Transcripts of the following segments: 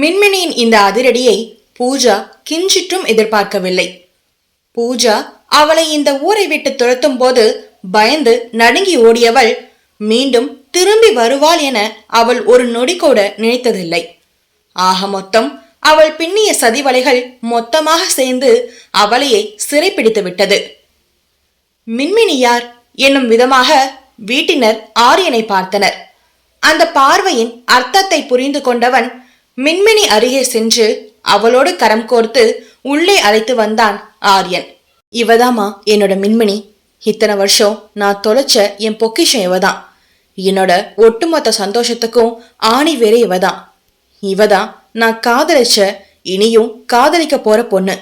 மின்மினியின் இந்த அதிரடியை பூஜா கிஞ்சிற்றும் எதிர்பார்க்கவில்லை. பூஜா அவளை இந்த ஊரை விட்டு துரத்தும் போது பயந்து நடுங்கி ஓடியவள் மீண்டும் திரும்பி வருவாள் என அவள் ஒரு நொடி கூட நினைத்ததில்லை. ஆக மொத்தம் அவள் பின்னிய சதிவலைகள் மொத்தமாக சேர்ந்து அவளையே சிறைப்பிடித்து விட்டது. மின்மினி யார் என்னும் விதமாக வீட்டினர் ஆரியனை பார்த்தனர். அந்த பார்வையின் அர்த்தத்தை புரிந்து கொண்டவன் மின்மினி அருகே சென்று அவளோடு கரம் கோர்த்து உள்ளே அழைத்து வந்தான் ஆரியன். இவதாம்மா என்னோட மின்மினி. இத்தனை வருஷம் நான் தொலைச்ச என் பொக்கிஷம் இவதான். என்னோட ஒட்டுமொத்த சந்தோஷத்துக்கும் ஆணி வேற இவதான். இவதான் நான் காதலிச்ச இனியும் காதலிக்க போற பொண்ணு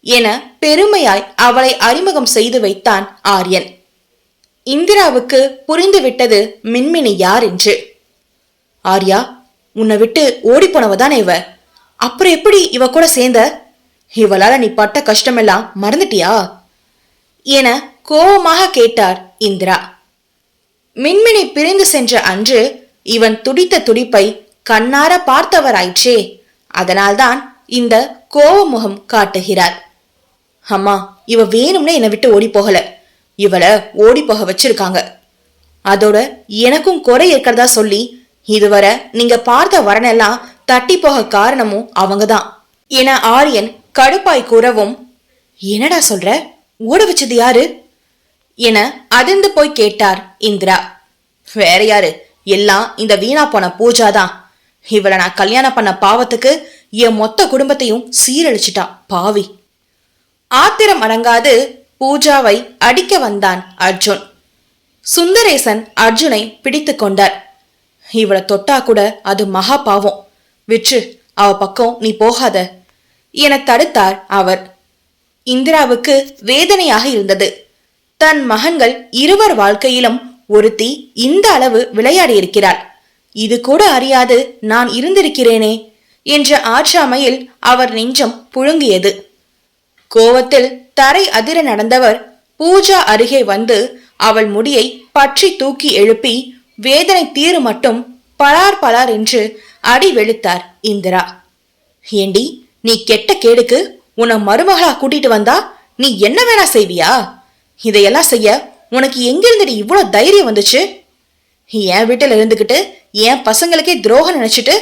என பெருமையாய் அவளை அறிமுகம் செய்து வைத்தான் ஆரியன். இந்திராவுக்கு புரிந்துவிட்டது மின்மினி யார் என்று. ஆர்யா உன்னை விட்டு ஓடி போனவதானே இவ? அப்புறம் எப்படி இவ கூட சேர்ந்த? இவளால நீ பட்ட கஷ்டமெல்லாம் மறந்துட்டியா? என கோபமாக கேட்டார் இந்திரா. மின்மினி பிரிந்து சென்ற அன்று இவன் துடித்த துடிப்பை கண்ணார பார்த்தவராயிற்றே. அதனால்தான் இந்த கோவமுகம் காட்டுகிறார். அம்மா இவ வேணும்னே என்னை விட்டு ஓடி போகல இவளை ஓடி போக வச்சிருக்காங்க. அதோட எனக்கும் குறை இருக்கிறதா சொல்லி இதுவரை நீங்க பார்த்த வரனெல்லாம் தட்டி போக காரணமும் அவங்கதான். என ஆரியன் கடுப்பாய் கூறவும் என்னடா சொல்ற? ஓட வச்சது யாரு? என அதிர்ந்து போய் கேட்டார் இந்திரா. வேற யாரு? எல்லாம் இந்த வீணா போன பூஜா தான் இவளை நான் கல்யாணம் பண்ண பாவத்துக்கு என் மொத்த குடும்பத்தையும் சீரழிச்சிட்டா பாவி. ஆத்திரம் அடங்காது பூஜாவை அடிக்க வந்தான் அர்ஜுன். சுந்தரேசன் அர்ஜுனை பிடித்து கொண்டார். இவளை தொட்டா கூட அது மகா பாவம். விற்று அவ பக்கம் நீ போகாத. என தடுத்தார் அவர். இந்திராவுக்கு வேதனையாக இருந்தது. தன் மகன்கள் இருவர் வாழ்க்கையிலும் ஒருத்தி இந்த அளவு விளையாடி இருக்கிறாள் இது கூட அறியாது நான் இருந்திருக்கிறேனே என்ற ஆற்றாமையில் அவர் நெஞ்சம் புழுங்கியது. கோவத்தில் தரை அதிர நடந்தவர் பூஜா அருகே வந்து அவள் முடியை பற்றி தூக்கி எழுப்பி வேதனை தீரு மட்டும் பலார் பலார் என்று அடி வெளுத்தார் இந்திரா. ஏண்டி நீ கெட்ட கேடுக்கு உன்னை மருமகளா கூட்டிட்டு வந்தா நீ என்ன வேணா செய்வியா? இதையெல்லாம் செய்ய உனக்கு எங்கிருந்துடி இவ்வளோ தைரியம் வந்துச்சு? என் வீட்டில் இருந்துக்கிட்டு என் பசங்களுக்கே துரோகம் நினைச்சிட்டு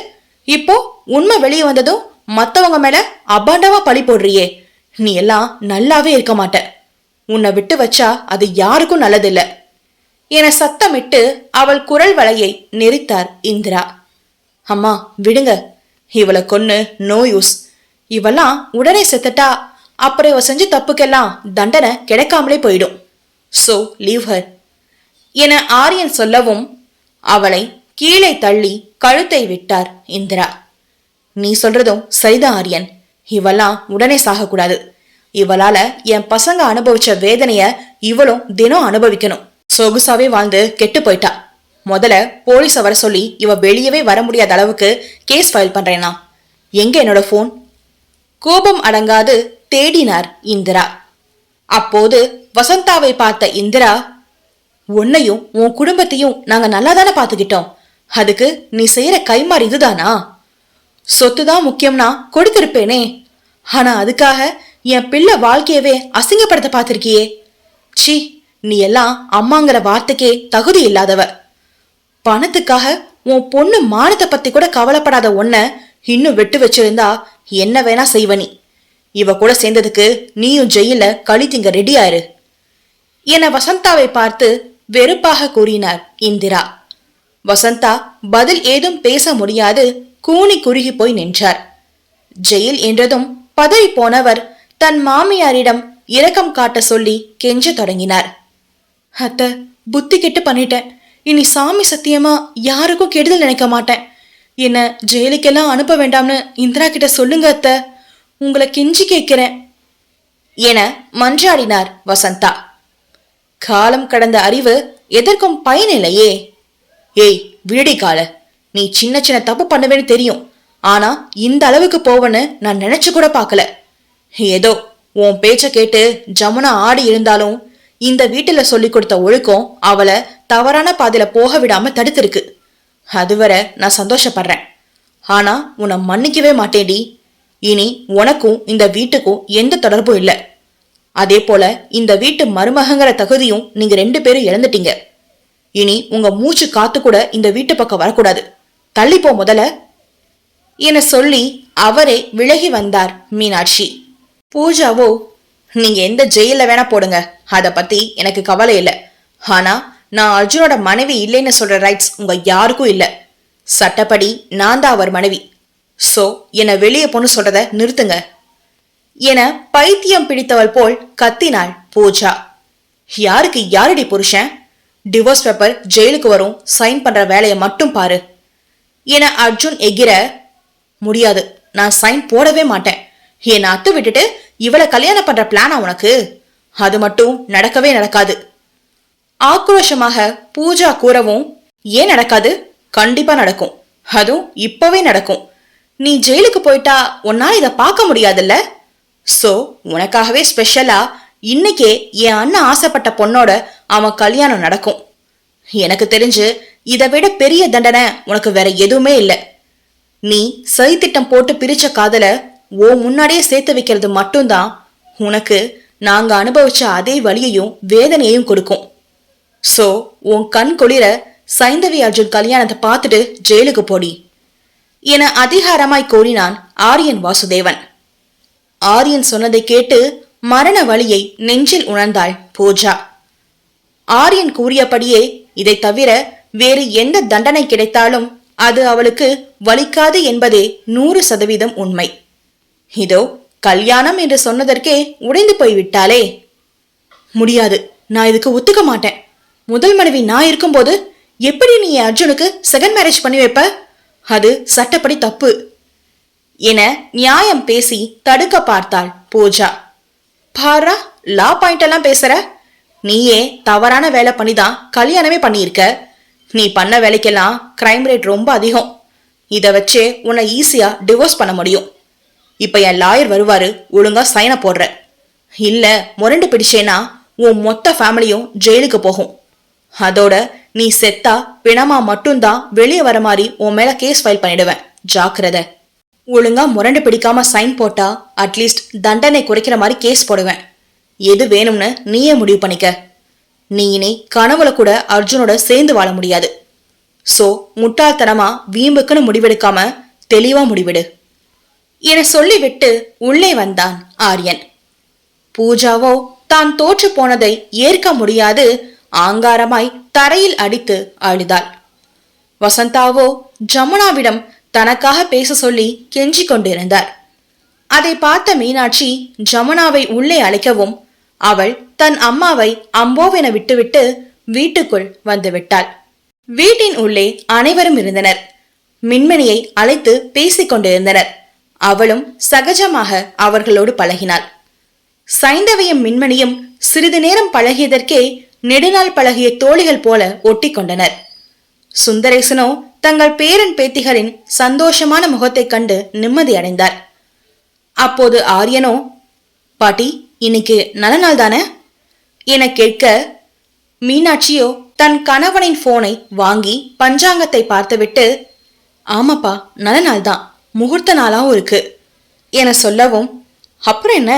இப்போ உண்மை வெளியே வந்ததும் மத்தவங்க மேல அபாண்டமா பழி போடுறியே. நீ எல்லாம் நல்லாவே இருக்க மாட்ட. உன்னை விட்டு வச்சா அது யாருக்கும் நல்லதில்லை. என சத்தமிட்டு அவள் குரல் வலையை நெரித்தார் இந்திரா. அம்மா விடுங்க. இவளை கொன்னு நோ யூஸ் இவெல்லாம் உடனே செத்துட்டா அப்புறம் இவ செஞ்ச தப்புக்கெல்லாம் தண்டனை கிடைக்காமலே போயிடும். சோ லீவ் ஹர் என ஆரியன் சொல்லவும் அவளை கீழே தள்ளி கழுத்தை விட்டார் இந்திரா. நீ சொல்றதும் சரிதான் ஆரியன். இவெல்லாம் உடனே சாகக்கூடாது. இவளால என் பசங்க அனுபவிச்ச வேதனைய இவளும் தினம் அனுபவிக்கணும். சொகுசாவே வாழ்ந்து கெட்டு போயிட்டா முதல்ல போலீஸ வர சொல்லி இவ வெளியவே வர முடியாத அளவுக்கு கேஸ் ஃபைல் பண்றேனா? எங்க என்னோட ஃபோன் கோபம் அடங்காது தேடினார் இந்திரா. அப்போது வசந்தாவை பார்த்த இந்திரா உன்னையும் உன் குடும்பத்தையும் நாங்க நல்லா தானே பாத்துக்கிட்டோம் அதுக்கு நீ செய்யற கைமாறு இதுதானா? சொத்து தான் முக்கியம்னா கொடுத்திருப்பேனே. ஆனா அதுக்காக என் பிள்ளை வாழ்க்கையவே அசிங்கப்படுத்த பார்த்திருக்கியே. சி நீ எல்லாம் அம்மாங்கிற வார்த்தைக்கே தகுதி இல்லாதவ. பணத்துக்காக உன் பொண்ணு மானத்தை பத்தி கூட கவலைப்படாத உன்ன இன்னும் விட்டு வச்சிருந்தா என்ன வேணா செய்வ நீ. இவ கூட சேர்ந்ததுக்கு நீயும் ஜெயில களி திங்க ஆயிரு. என வசந்தாவை பார்த்து வெறுப்பாக கூறினார் இந்திரா. வசந்தா பதில் ஏதும் பேச முடியாது கூனி குறுகி போய் நின்றார். ஜெயில் என்றதும் பதறி போனவர் தன் மாமியாரிடம் இரக்கம் காட்ட சொல்லி கெஞ்ச தொடங்கினார். அத்தை புத்தி கெட்டு பண்ணிட்டேன். இனி சாமி சத்தியமா யாருக்கும் கெடுதல் நினைக்க மாட்டேன். என்ன ஜெயிலுக்கெல்லாம் அனுப்ப வேண்டாம்னு இந்திரா கிட்ட சொல்லுங்க அத்த. உங்களை கெஞ்சி கேட்கிறேன். என மன்றாடினார் வசந்தா. காலம் கடந்த அறிவு எதற்கும் பயனில்லையே. ஏய் விடுடி கால. நீ சின்ன சின்ன தப்பு பண்ணுவேன்னு தெரியும். ஆனா இந்த அளவுக்கு போவன்னு நான் நினைச்சு கூட பார்க்கல. ஏதோ உன் பேச்ச கேட்டு ஜமுனா ஆடி இருந்தாலும் இந்த வீட்டுல சொல்லி கொடுத்த ஒழுக்கம் அவளை தவறான பாதையில போக விடாம தடுத்திருக்கு. அதுவரை நான் சந்தோஷப்படுறேன். ஆனா உன்னை மன்னிக்கவே மாட்டேடி இனி உனக்கும் இந்த வீட்டுக்கும் எந்த தொடர்பும் இல்லை. அதே போல இந்த வீட்டு மருமகங்கிற தகுதியும் நீங்க ரெண்டு பேரும் இழந்துட்டீங்க. இனி உங்க மூச்சு காத்து கூட இந்த வீட்டு பக்கம் வரக்கூடாது. தள்ளி போ முதல்ல. என சொல்லி அவரே விலகி வந்தார் மீனாட்சி. பூஜாவோ நீங்க எந்த ஜெயில வேணா போடுங்க. அத பத்தி எனக்கு கவலை இல்லை. ஆனா நான் அர்ஜுனோட மனைவி இல்லைன்னு சொல்ற ரைட்ஸ் உங்க யாருக்கும் இல்லை. சட்டப்படி நான் தான் அவர் மனைவி. சோ என்னை வெளியே பொண்ணு சொல்றத நிறுத்துங்க. என பைத்தியம் பிடித்தவள் போல் கத்தினாள் பூஜா. யாருக்கு யாரடி புருஷன்? டிவோர்ஸ் பேப்பர் ஜெயிலுக்கு வரும் சைன் பண்ற வேலையை மட்டும் பாரு. என அர்ஜுன் எகிர முடியாது. நான் சைன் போடவே மாட்டேன். என்னை அத்து விட்டுட்டு இவளை கல்யாணம் பண்ற பிளானா உனக்கு? அது மட்டும் நடக்கவே நடக்காது. ஆக்ரோஷமாக பூஜா கூறவும் ஏன் நடக்காது? கண்டிப்பா நடக்கும். அதுவும் இப்பவே நடக்கும். நீ ஜெயிலுக்கு போயிட்டா உன்னால இதை பார்க்க முடியாதுல்ல? சோ உனக்காகவே ஸ்பெஷலா இன்னைக்கே என் அண்ணன் ஆசைப்பட்ட பொண்ணோட அவன் கல்யாணம் நடக்கும். எனக்கு தெரிஞ்சு இதை விட பெரிய தண்டனை உனக்கு வேற எதுவுமே இல்லை. நீ சதித்திட்டம் போட்டு பிரிச்ச காதல ஓ முன்னாடியே சேர்த்து வைக்கிறது மட்டும்தான். உனக்கு நாங்க அனுபவிச்ச அதே வழியையும் வேதனையையும் கொடுக்கும். சோ உன் கண் குளிர சைந்தவி அர்ஜுன் கல்யாணத்தை பார்த்துட்டு ஜெயிலுக்கு போடி என அதிகாரமாய் கூறினான் ஆரியன் வாசுதேவன். ஆரியன் சொன்னதை கேட்டு மரண வலியை நெஞ்சில் உணர்ந்தாள் பூஜா. ஆரியன் கூறியபடியே இதை தவிர வேறு எந்த தண்டனை கிடைத்தாலும் அது அவளுக்கு வலிக்காது என்பதே நூறு சதவீதம் உண்மை. இதோ கல்யாணம் என்று சொன்னதற்கே உடைந்து போய்விட்டாளே. முடியாது நான் இதுக்கு ஒத்துக்க மாட்டேன். முதல் மனைவி நான் இருக்கும்போது எப்படி நீ அர்ஜுனுக்கு செகண்ட் மேரேஜ் பண்ணி வைப்ப? அது சட்டப்படி தப்பு. என நியாயம் பேசி தடுக்க பார்த்தாள் பூஜா. பாரா லா பாயிண்ட் எல்லாம் பேசுற? நீயே தவறான வேலை பண்ணி தான் கல்யாணமே பண்ணியிருக்க. நீ பண்ண வேலைக்கெல்லாம் கிரைம் ரேட் ரொம்ப அதிகம். இதை வச்சே உன்னை ஈஸியா டிவோர்ஸ் பண்ண முடியும். இப்ப என் லாயர் வருவாரு ஒழுங்கா சைனை போடுற. இல்ல முரண்டு பிடிச்சேன்னா உன் மொத்த ஃபேமிலியும் ஜெயிலுக்கு போகும். அதோட நீ செத்தா பிணமா மட்டும்தான் வெளியே வர மாதிரி உன் மேல கேஸ் ஃபைல் பண்ணிடுவேன். ஜாக்கிரதை. ஒழுங்கா முரண்டு பிடிக்காம சைன் போட்டா அட்லீஸ்ட் தண்டனை குறைக்கிற மாதிரி கேஸ் போடுவேன். எது வேணும்னு நீயே முடிவு பண்ணிக்க. நீ இனி கனவுல கூட அர்ஜுனோட சேர்ந்து வாழ முடியாது. சோ முட்டாள்தனமா வீம்புக்குன்னு முடிவெடுக்காம தெளிவா முடிவெடு. என சொல்லிவிட்டு உள்ளே வந்தான் ஆரியன். பூஜாவோ தான் தோற்று போனதை ஏற்க முடியாது ஆங்காரமாய் தரையில் அடித்து அழுதாள். வசந்தாவோ ஜமுனாவிடம் தனக்காக பேச சொல்லி கெஞ்சிக் கொண்டிருந்தார். அதை பார்த்த மீனாட்சி ஜமுனாவை உள்ளே அழைக்கவும் அவள் தன் அம்மாவை அம்போவென விட்டுவிட்டு வீட்டுக்குள் வந்துவிட்டாள். வீட்டின் உள்ளே அனைவரும் இருந்தனர். மின்மணியை அழைத்து பேசிக் கொண்டிருந்தனர். அவளும் சகஜமாக அவர்களோடு பழகினாள். சைந்தவையும் மின்மணியும் சிறிது நேரம் பழகியதற்கே நெடுநாள் பழகிய தோழிகள் போல ஒட்டிக்கொண்டனர் சுந்தரேசனோ தங்கள் பேரன் பேத்திகளின் சந்தோஷமான முகத்தைக் கண்டு நிம்மதி அடைந்தார். அப்போது ஆரியனோ பாட்டி இன்னைக்கு நல்ல நாள் தானே? என கேட்க மீனாட்சியோ தன் கணவனின் போனை வாங்கி பஞ்சாங்கத்தை பார்த்துவிட்டு ஆமாப்பா நல்ல நாள் தான். முகூர்த்த நாளாகவும் இருக்கு. என சொல்லவும் அப்புறம் என்ன?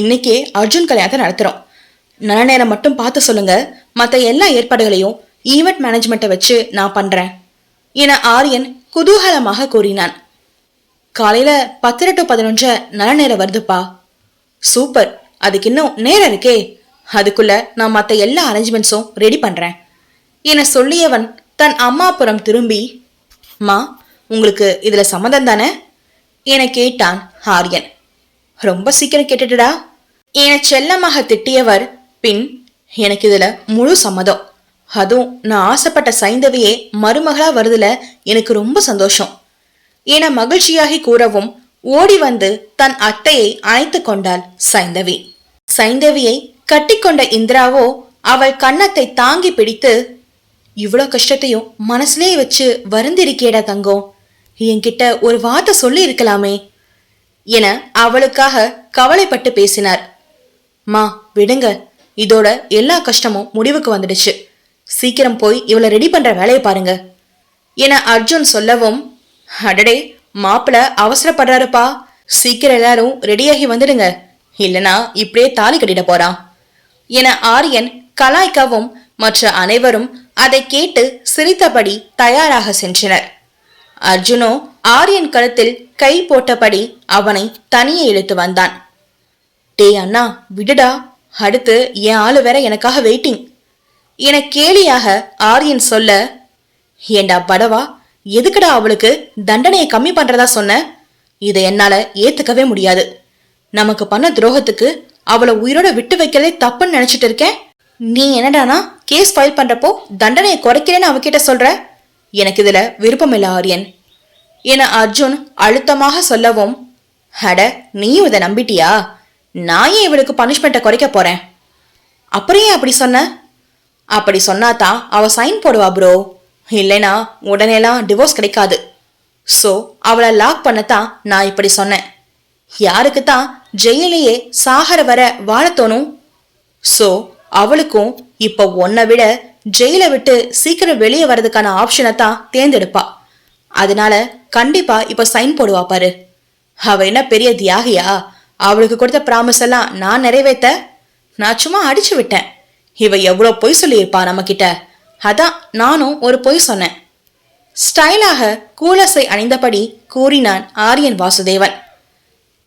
இன்னைக்கே அர்ஜுன் கல்யாணத்தை நடத்துகிறோம் நல்ல நேரம் மட்டும் பார்த்து சொல்லுங்க. மற்ற எல்லா ஏற்பாடுகளையும் ஈவெண்ட் மேனேஜ்மெண்ட்டை வச்சு நான் பண்ணுறேன் என ஆரியன் குதூகலமாக கூறினான். காலையில் பத்தரை டு பதினொன்று நல்ல நேரம் வருதுப்பா. சூப்பர். அதுக்கு இன்னும் நேரம் இருக்கே. அதுக்குள்ள நான் மற்ற எல்லா அரேஞ்ச்மெண்ட்ஸும் ரெடி பண்ணுறேன் என சொல்லியவன் தன் அம்மாபுரம் திரும்பி மா உங்களுக்கு இதுல சம்மதம் தானே? என கேட்டான் ஆரியன். ரொம்ப சீக்கிரம் கேட்டுட்டுடா. என செல்லமாக திட்டியவர் பின் எனக்கு இதுல முழு சம்மதம். அதுவும் நான் ஆசைப்பட்ட சைந்தவியே மருமகளா வருதுல எனக்கு ரொம்ப சந்தோஷம். என மகிழ்ச்சியாகி கூறவும் ஓடி வந்து தன் அத்தையை அணைத்து கொண்டாள் சைந்தவி. சைந்தவியை கட்டிக்கொண்ட இந்திராவோ அவள் கன்னத்தை தாங்கி பிடித்து இவ்வளோ கஷ்டத்தையும் மனசுலேயே வச்சு வருந்திருக்கேடா தங்கம். என்கிட்ட ஒரு வார்த்தை சொல்லி இருக்கலாமே என அவளுக்காக கவலைப்பட்டு பேசினார். மா விடுங்க. இதோட எல்லா கஷ்டமும் முடிவுக்கு வந்துடுச்சு. சீக்கிரம் போய் இவளை ரெடி பண்ற வேலையை பாருங்க. என அர்ஜுன் சொல்லவும் அடடே மாப்பிள அவசரப்படுறாருப்பா. சீக்கிரம் எல்லாரும் ரெடியாகி வந்துடுங்க. இல்லனா இப்படியே தாலி கட்டிட போறான். என ஆரியன் கலாய்க்கவும் மற்ற அனைவரும் அதை கேட்டு சிரித்தபடி தயாராக சென்றனர். அர்ஜுனோ ஆரியன் கழுத்தில் கை போட்டபடி அவனை தனியே இழுத்து வந்தான். டேய் அண்ணா விடுடா. அடுத்து என் ஆளு வேற எனக்காக வெயிட்டிங் என கேலியாக ஆரியன் சொல்ல ஏண்டா படவா எதுக்குடா அவளுக்கு தண்டனையை கம்மி பண்றதா சொன்ன? இதை என்னால ஏத்துக்கவே முடியாது. நமக்கு பண்ண துரோகத்துக்கு அவளை உயிரோட விட்டு வைக்கிறதே தப்புன்னு நினைச்சிட்டு இருக்கேன். நீ என்னடானா கேஸ் ஃபைல் பண்றப்போ தண்டனையை குறைக்கிறேன்னு அவகிட்ட சொல்ற? எனக்கு இதில் விருப்பமில்ல ஆரியன். என அர்ஜுன் அழுத்தமாக சொல்லவும் அட நீயும் இதை நம்பிட்டியா? நான் ஏன் இவளுக்கு பனிஷ்மெண்ட்டை குறைக்க போகிறேன் அப்புறம் ஏன் அப்படி சொன்ன? அப்படி சொன்னாதான் அவள் சைன் போடுவா ப்ரோ இல்லைனா உடனேலாம் டிவோர்ஸ் கிடைக்காது. ஸோ அவளை லாக் பண்ணத்தான் நான் இப்படி சொன்னேன். யாருக்கு தான் ஜெயிலையே சாகர வர வாழ தோணும்? ஸோ அவளுக்கும் இப்போ உன்னை விட ஜெயிலை விட்டு சீக்கிரம் வெளியே வர்றதுக்கான ஆப்ஷனை தான் தேர்ந்தெடுப்பா. அதனால கண்டிப்பா இப்ப சைன் போடுவா பாரு. அவ என்ன பெரிய தியாகியா? அவளுக்கு கொடுத்த ப்ராமிஸ் எல்லாம் நான் நிறைவேத்த நான் சும்மா அடிச்சு விட்டேன். இவ எவ்வளோ பொய் சொல்லியிருப்பா நம்ம கிட்ட அதான் நானும் ஒரு பொய் சொன்னேன். ஸ்டைலாக கூலசை அணிந்தபடி கூறினான் ஆரியன் வாசுதேவன்.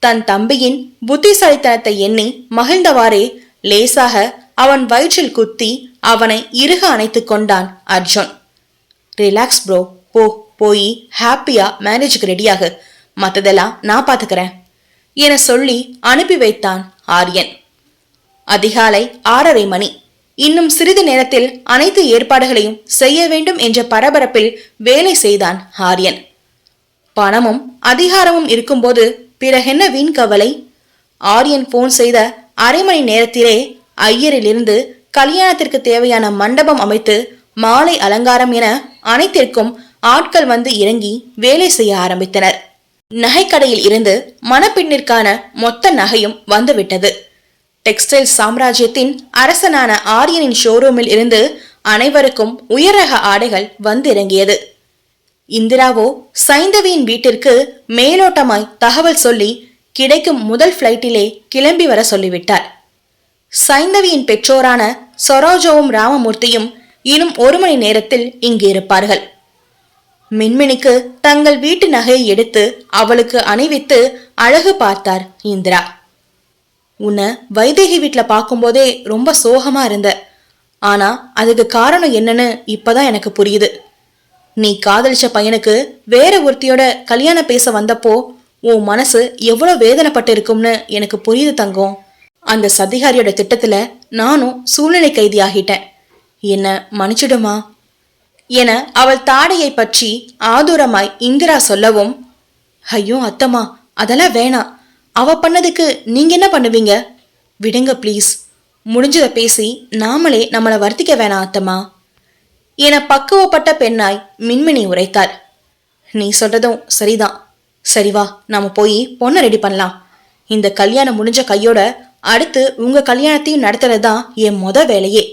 தன் தம்பியின் புத்திசாலித்தனத்தை எண்ணி மகிழ்ந்தவாறே லேசாக அவன் வயிற்றில் குத்தி அவனை இறுக அணைத்து கொண்டான் அர்ஜுன். ரிலாக்ஸ் ப்ரோ போ போய் ஹாப்பியா மேரேஜுக்கு ரெடியாகு மற்றதெல்லாம் நான் பார்த்துக்கிறேன் என சொல்லி அனுப்பி வைத்தான் ஆரியன். அதிகாலை ஆறரை மணி. இன்னும் சிறிது நேரத்தில் அனைத்து ஏற்பாடுகளையும் செய்ய வேண்டும் என்ற பரபரப்பில் வேலை செய்தான் ஆரியன். பணமும் அதிகாரமும் இருக்கும்போது பிறகென்ன வீண் கவலை? ஆரியன் போன் செய்த அரை மணி நேரத்திலே ஐயரிலிருந்து கல்யாணத்திற்கு தேவையான மண்டபம் அமைத்து மாலை அலங்காரம் என அனைத்திற்கும் ஆட்கள் வந்து இறங்கி வேலை செய்ய ஆரம்பித்தனர். நகைக்கடையில் இருந்து மணப்பெண்ணிற்கான மொத்த நகையும் வந்துவிட்டது. டெக்ஸ்டைல் சாம்ராஜ்யத்தின் அரசனான ஆரியனின் ஷோரூமில் இருந்து அனைவருக்கும் உயரக ஆடைகள் வந்திறங்கியது இந்திராவோ சைந்தவியின் வீட்டிற்கு மேலோட்டமாய் தகவல் சொல்லி கிடைக்கும் முதல் ஃப்ளைட்டிலே கிளம்பி வர சொல்லிவிட்டார். சைந்தவியின் பெற்றோரான சரோஜாவும் ராமமூர்த்தியும் இன்னும் ஒரு மணி நேரத்தில் இங்கு இருப்பார்கள். மின்மினிக்கு தங்கள் வீட்டு நகையை எடுத்து அவளுக்கு அணிவித்து அழகு பார்த்தார் இந்திரா. உன்னை வைதேகி வீட்டில் பார்க்கும்போதே ரொம்ப சோகமா இருந்த. ஆனா அதுக்கு காரணம் என்னன்னு இப்பதான் எனக்கு புரியுது. நீ காதலிச்ச பையனுக்கு வேற ஒருத்தியோட கல்யாணம் பேச வந்தப்போ உன் மனசு எவ்வளோ வேதனைப்பட்டு இருக்கும்னு எனக்கு புரியுது தங்கம். அந்த சதிகாரியோட திட்டத்துல நானும் சூழ்நிலை கைதி ஆகிட்டேன் என்ன மன்னிச்சிடுமா? என அவள் தாடையை பற்றி ஆதூரமாய் இந்திரா சொல்லவும் ஐயோ அத்தம்மா அதெல்லாம் வேணாம் அவ பண்ணதுக்கு நீங்க என்ன பண்ணுவீங்க? விடுங்க ப்ளீஸ் முடிஞ்சதை பேசி நாமளே நம்மளை வருத்திக்க வேணாம் அத்தம்மா. என பக்குவப்பட்ட பெண்ணாய் மின்மினி உரைத்தார் நீ சொல்றதும் சரிதான். சரி வா நாம போய் பொண்ணை ரெடி பண்ணலாம். இந்த கல்யாணம் முடிஞ்ச கையோட அடுத்து உங்க கல்யாணத்தையும் நடத்துறது தான் என் மொத வேலையே.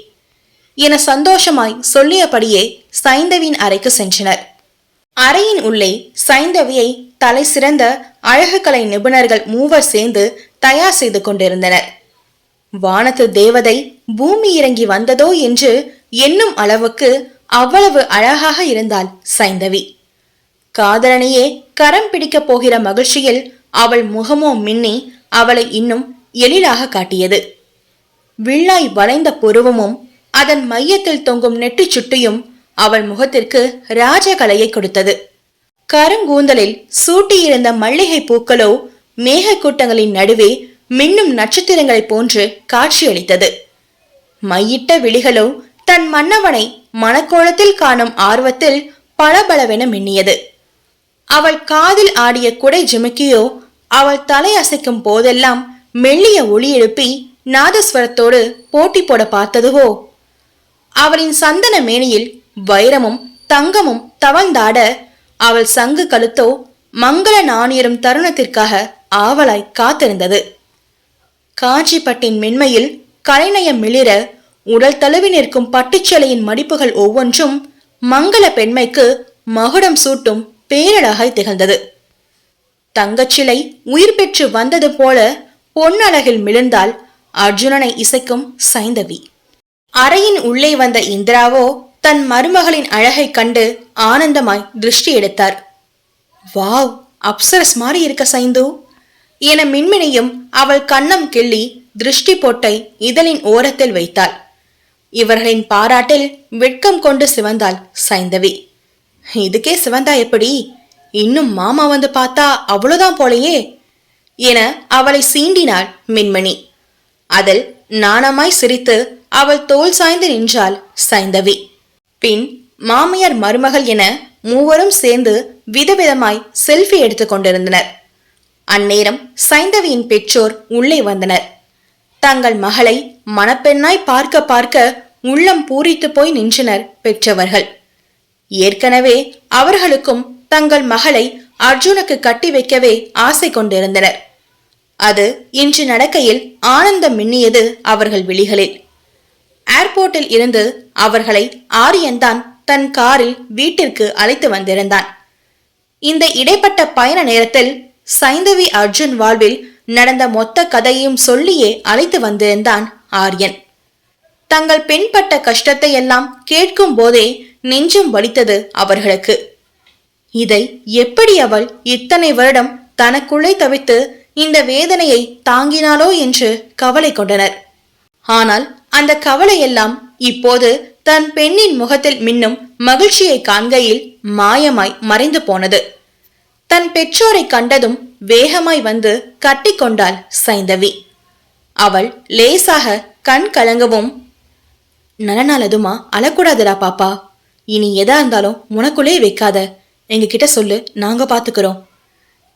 என சந்தோஷமாய் சொல்லியபடியே சைந்தவியின் அறைக்கு சென்றனர். அறையின் உள்ளே சைந்தவியை தலை சிறந்த அழகு கலை நிபுணர்கள் மூவர் சேர்ந்து தயார் செய்து கொண்டிருந்தனர். வானத்து தேவதை பூமி இறங்கி வந்ததோ என்று எண்ணும் அளவுக்கு அவ்வளவு அழகாக இருந்தாள் சைந்தவி. காதலனையே கரம் பிடிக்கப் போகிற மகிழ்ச்சியில் அவள் முகமோ மின்னி அவளை இன்னும் எழிலாக காட்டியது. வில்லாய் வளைந்த புருவமும் அதன் மையத்தில் தொங்கும் நெட்டி சுட்டியும் அவள் முகத்திற்கு ராஜகலையை கொடுத்தது. கருங்கூந்தலில் சூட்டியிருந்த மல்லிகை பூக்களோ மேகக்கூட்டங்களின் நடுவே மின்னும் நட்சத்திரங்களைப் போன்று காட்சியளித்தது. மையிட்ட விழிகளோ தன் மன்னவனை மனக்கோணத்தில் காணும் ஆர்வத்தில் பளபளவென மின்னியது. அவள் காதில் ஆடிய குடை ஜிமுக்கியோ அவள் தலை அசைக்கும் போதெல்லாம் மெல்லிய ஒளி எழுப்பி நாதஸ்வரத்தோடு போட்டி போட பார்த்ததுவோ அவளின் சந்தன மேனியில் வைரமும் தங்கமும் தவழ்ந்தாட அவள் சங்கு கழுத்தோ மங்கள நாணயரும் தருணத்திற்காக ஆவலாய் காத்திருந்தது. காஞ்சிப்பட்டின் மென்மையில் கலைநயம் மிளிர உடல் தழுவி நிற்கும் பட்டுச்சேலையின் மடிப்புகள் ஒவ்வொன்றும் மங்கள பெண்மைக்கு மகுடம் சூட்டும் பேரழகாய் திகழ்ந்தது. தங்கச்சிலை உயிர் பெற்று வந்தது போல பொன்னழகில் மிளந்தால் அர்ஜுனனை இசைக்கும் சைந்தவி. அறையின் உள்ளே வந்த இந்திராவோ தன் மருமகளின் அழகைக் கண்டு ஆனந்தமாய் திருஷ்டி எடுத்தார். வாவ்! அப்சரஸ் மாதிரி இருக்க சைந்து! என மின்மினியும் அவள் கண்ணம் கிள்ளி திருஷ்டி போட்டை இதழின் ஓரத்தில் வைத்தாள். இவர்களின் பாராட்டில் வெட்கம் கொண்டு சிவந்தாள் சைந்தவி. இதுக்கே சிவந்தா எப்படி? இன்னும் மாமா வந்து பார்த்தா அவ்வளோதான் போலையே! என அவளை சீண்டினாள் மின்மணி. அதில் நாணமாய் சிரித்து அவள் தோல் சாய்ந்து நின்றாள் சைந்தவி. பின் மாமியார் மருமகள் என மூவரும் சேர்ந்து விதவிதமாய் செல்ஃபி எடுத்துக் கொண்டிருந்தனர். அந்நேரம் சைந்தவியின் பெற்றோர் உள்ளே வந்தனர். தங்கள் மகளை மணப்பெண்ணாய் பார்க்க பார்க்க உள்ளம் பூரித்து போய் நின்றனர் பெற்றவர்கள். ஏற்கனவே அவர்களுக்கும் தங்கள் மகளை அர்ஜுனுக்கு கட்டி வைக்கவே ஆசை கொண்டிருந்தனர். அது இன்று நடக்கையில் ஆனந்தம் மின்னியது அவர்கள் விழிகளில். ஏர்போர்ட்டில் இருந்து அவர்களை ஆரியன் தான் தன் காரில் வீட்டிற்கு அழைத்து வந்திருந்தான். இந்த இடைப்பட்ட பயண நேரத்தில் சைந்தவி அர்ஜுன் வாழ்வில் நடந்த மொத்த கதையும் சொல்லியே அழைத்து வந்திருந்தான் ஆரியன். தங்கள் பெண்பட்ட கஷ்டத்தை எல்லாம் கேட்கும் போதே நெஞ்சம் வலித்தது அவர்களுக்கு. இதை எப்படி அவள் இத்தனை வருடம் தனக்குள்ளே தவித்து இந்த வேதனையை தாங்கினாளோ என்று கவலை கொண்டனர். ஆனால் அந்த கவலையெல்லாம் இப்போது தன் பெண்ணின் முகத்தில் மின்னும் மகிழ்ச்சியை காண்கையில் மாயமாய் மறைந்து போனது. தன் பெற்றோரை கண்டதும் வேகமாய் வந்து கட்டிக்கொண்டாள் சைந்தவி. அவள் லேசாக கண் கலங்கவும் நல்ல நாள் அதுமா அழக்கூடாதுடா பாப்பா. இனி எதா இருந்தாலும் உனக்குள்ளே வைக்காத. எங்ககிட்ட சொல்லு நாங்க பாத்துக்கிறோம்.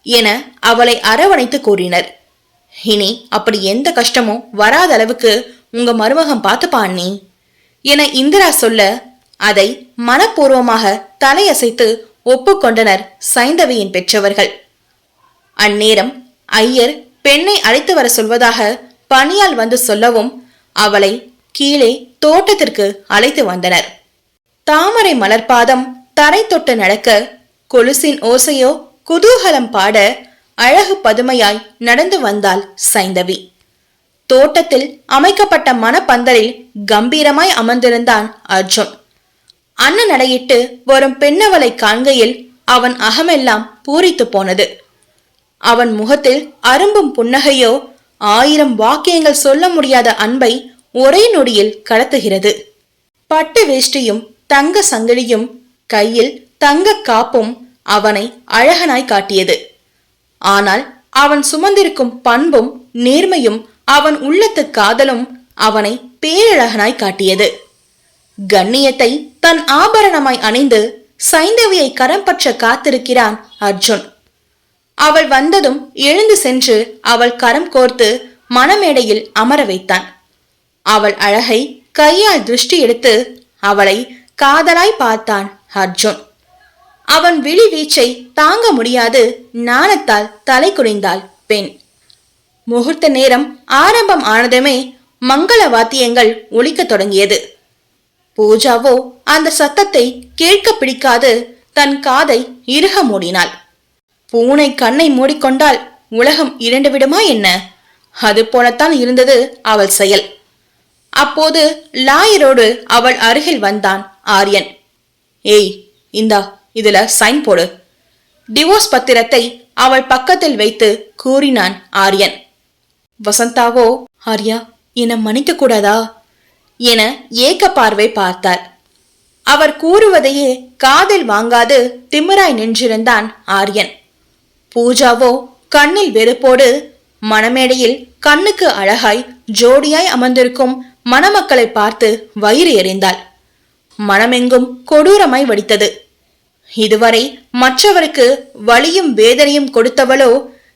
என அவளை அரவணைத்து கூறினர். இனி அப்படி எந்த கஷ்டமும் வராத அளவுக்கு உங்க மருமகம் பார்த்துப்பா அண்ணி என இந்திரா சொல்ல அதை மனப்பூர்வமாக தலையசைத்து ஒப்புக்கொண்டனர் சைந்தவியின் பெற்றவர்கள். அந்நேரம் ஐயர் பெண்ணை அழைத்து வர சொல்வதாக பணியால் வந்து சொல்லவும் அவளை கீழே தோட்டத்திற்கு அழைத்து வந்தனர். தாமரை மலர்பாதம் தரை தொட்டு நடக்க கொலுசின் ஓசையோ குதூகலம் பாட அழகு பதுமையாய் நடந்து வந்தாள் சைந்தவி. தோட்டத்தில் அமைக்கப்பட்ட மனப்பந்தலில் கம்பீரமாய் அமர்ந்திருந்தான் அர்ஜுன். அண்ணன் நடையிட்டு வரும் பெண்ணவளை காண்கையில் அவன் அகமெல்லாம் பூரித்து போனது. அவன் முகத்தில் அரும்பும் புன்னகையோ ஆயிரம் வாக்கியங்கள் சொல்ல முடியாத அன்பை ஒரே நொடியில் கடத்துகிறது பட்டு வேஷ்டியும் தங்க சங்கிலியும் கையில் தங்க காப்பும் அவனை அழகனாய் காட்டியது. ஆனால் அவன் சுமந்திருக்கும் பண்பும் நேர்மையும் அவன் உள்ளத்து காதலும் அவனை பேரழகனாய் காட்டியது. கண்ணியத்தை தன் ஆபரணமாய் அணிந்து சைந்தவியை கரம் பற்ற காத்திருக்கிறான் அர்ஜுன். அவள் வந்ததும் எழுந்து சென்று அவள் கரம் கோர்த்து மணமேடையில் அமர வைத்தான். அவள் அழகை கையால் திருஷ்டி எடுத்து அவளை காதலாய் பார்த்தான் அர்ஜுன். அவன் விழி வீச்சை தாங்க முடியாது. நாணத்தால் தலை குனிந்தாள் பெண். முகூர்த்த நேரம் ஆரம்பம் ஆனதுமே மங்கள வாத்தியங்கள் ஒலிக்கத் தொடங்கியது. பூஜாவோ அந்த சத்தத்தை கேட்க பிடிக்காது தன் காதை இறுக மூடினாள். பூனை கண்ணை மூடிக்கொண்டால் உலகம் இரண்டு விடுமா என்ன? அது போலத்தான் இருந்தது அவள் செயல். அப்போது லாயரோடு அவள் அருகில் வந்தான் ஆரியன். ஏய் இந்தா இதுல சைன் போடு. டிவோர்ஸ் பத்திரத்தை அவள் பக்கத்தில் வைத்து கூறினான் ஆரியன். வசந்தாவோ ஆர்யா என்னை மன்னிக்க கூடாதா? என ஏக்க பார்வை பார்த்தார் அவர் கூறுவதையே காதில் வாங்காது திமிராய் நின்றிருந்தான் ஆரியன். பூஜாவோ கண்ணில் வெறுப்போடு மணமேடையில் கண்ணுக்கு அழகாய் ஜோடியாய் அமர்ந்திருக்கும் மணமக்களை பார்த்து வயிறு எறிந்தாள் மனமெங்கும் கொடூரமாய் வடித்தது. இதுவரை மற்றவருக்கு வலியும் வேதனையும் கொடுத்தவளோ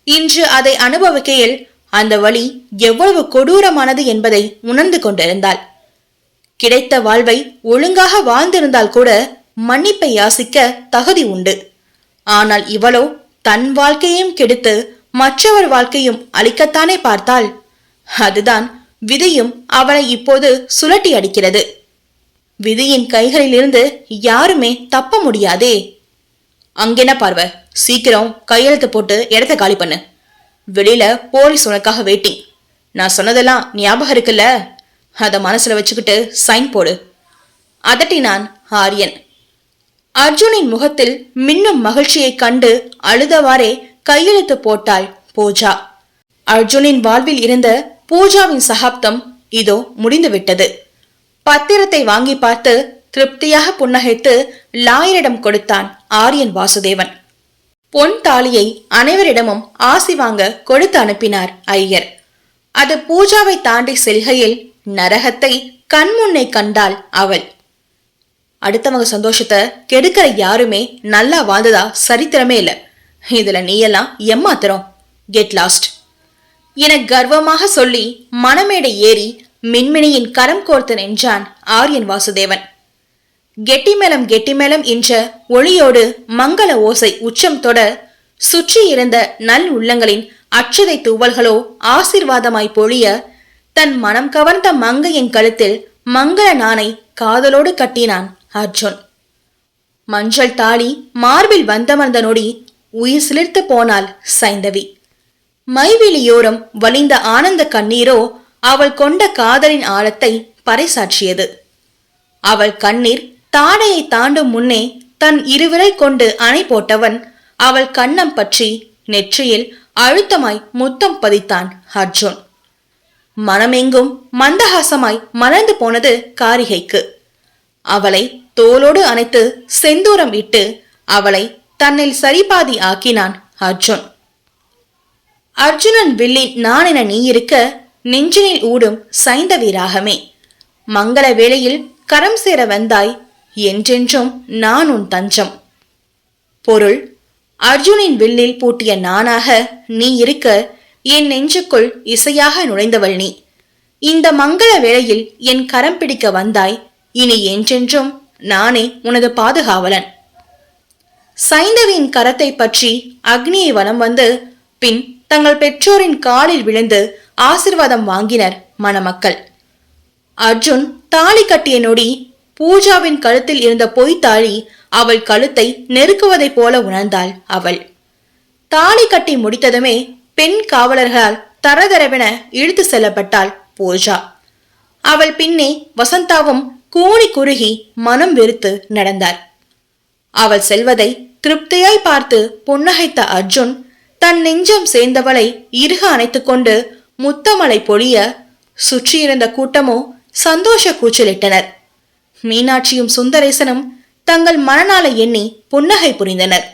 இன்று அதை அனுபவிக்கையில் அந்த வழி எவ்வளவு கொடூரமானது என்பதை உணர்ந்து கொண்டிருந்தாள். கிடைத்த வாழ்வை ஒழுங்காக வாழ்ந்திருந்தால் கூட மன்னிப்பை யாசிக்க தகுதி உண்டு. ஆனால் இவளோ தன் வாழ்க்கையும் கெடுத்து மற்றவர் வாழ்க்கையும் அழிக்கத்தானே பார்த்தாள். அதுதான் விதியும் அவளை இப்போது சுழட்டி அடிக்கிறது. விதியின் கைகளிலிருந்து யாருமே தப்ப முடியாதே. அங்கென்ன பார்வை? சீக்கிரம் கையெழுத்து போட்டு இடத்த காலி பண்ணு. வெளியில போலீஸ் உனக்காக வெயிட்டிங் நான் சொன்னதெல்லாம் ஞாபகம் இருக்குல்ல? அதை மனசுல வச்சுக்கிட்டு சைன் போடு. அதட்டினான் ஆரியன். அர்ஜுனின் முகத்தில் மின்னும் மகிழ்ச்சியைக் கண்டு அழுதவாறே கையெழுத்து போட்டாள் பூஜா. அர்ஜுனின் வாழ்வில் இருந்த பூஜாவின் சகாப்தம் இதோ முடிந்துவிட்டது. பத்திரத்தை வாங்கி பார்த்து திருப்தியாக புன்னகைத்து லாயரிடம் கொடுத்தான் ஆரியன் வாசுதேவன். பொன் தாலியை அனைவரிடமும் ஆசி வாங்க கொடுத்து அனுப்பினார் ஐயர். அது பூஜாவை தாண்டி செல்கையில் நரகத்தை கண்முன்னே கண்டாள் அவள். அடுத்தவங்க சந்தோஷத்தை கெடுக்கிற யாருமே நல்லா வாழ்ந்ததா சரித்திரமே இல்ல. இதுல நீயெல்லாம் எம்மாத்திரம் கெட் லாஸ்ட். என கர்வமாக சொல்லி மணமேடை ஏறி மின்மினியின் கரம் கோர்த்து நின்றான் ஆரியன் வாசுதேவன். கெட்டிமேளம் கெட்டிமேளம் என்ற ஒளியோடு மங்கள ஓசை உச்சம் தொட சுற்றி இருந்த நல் உள்ளங்களின் அச்சதை தூவல்களோ ஆசீர்வாதமாய் பொழிய தன் மனம் கவர்ந்த மங்கையின் கழுத்தில் மங்கள நாணை காதலோடு கட்டினான் அர்ஜுன். மஞ்சள் தாலி மார்பில் வந்தமர்ந்த நொடி உயிர் சிலிர்த்து போனாள் சைந்தவி. மைவெளியோரம் வலிந்த ஆனந்த கண்ணீரோ அவள் கொண்ட காதலின் ஆழத்தை பறைசாற்றியது. அவள் கண்ணீர் தாடையை தாண்டும் முன்னே தன் இருவரை கொண்டு அணை போட்டவன் அவள் கண்ணம் பற்றி நெற்றியில் அழுத்தமாய் முத்தம் பதித்தான் அர்ஜுன். மனமெங்கும் மந்தஹாசமாய் மலர்ந்து போனது காரிகைக்கு. அவளை தோளோடு அணைத்து செந்தூரம் இட்டு அவளை தன்னில் சரிபாதி ஆக்கினான் அர்ஜுன். அர்ஜுனன் வில்லின் நான் என நீ இருக்க நெஞ்சினில் ஊடும் சைந்தவி ராகமே. மங்கள வேளையில் கரம் சேர வந்தாய் என்றென்றும் நான் உன் தஞ்சம். பொருள் அர்ஜுனின் வில்லில் பூட்டிய நானாக நீ இருக்க என் நெஞ்சுக்குள் இசையாக நுழைந்தவள் நீ. இந்த மங்கள வேளையில் என் கரம் பிடிக்க வந்தாய் இனி என்றென்றும் நானே உனது பாதுகாவலன். சைந்தவியின் கரத்தை பற்றி அக்னியை வலம் வந்து பின் தங்கள் பெற்றோரின் காலில் விழுந்து ஆசிர்வாதம் வாங்கினர் மணமக்கள். அர்ஜுன் தாலி கட்டிய நொடி பூஜாவின் கழுத்தில் இருந்த பொய்த்தாழி அவள் கழுத்தை நெருக்குவதைப் போல உணர்ந்தாள் அவள். தாலி கட்டி முடித்ததுமே பெண் காவலர்களால் தரதரவென இழுத்து செல்லப்பட்டாள் பூஜா. அவள் பின்னே வசந்தாவும் கூணி குறுகி மனம் வெறுத்து நடந்தார் அவள் செல்வதை திருப்தியாய் பார்த்து புன்னகைத்த அர்ஜுன் தன் நெஞ்சம் சேர்ந்தவளை இறுக அணைத்து கொண்டு முத்தமலை பொழிய சுற்றியிருந்த கூட்டமோ சந்தோஷ கூச்சலிட்டனர். மீனாட்சியும் சுந்தரேசனும் தங்கள் மனநாளை எண்ணி புன்னகை புரிந்தனர்.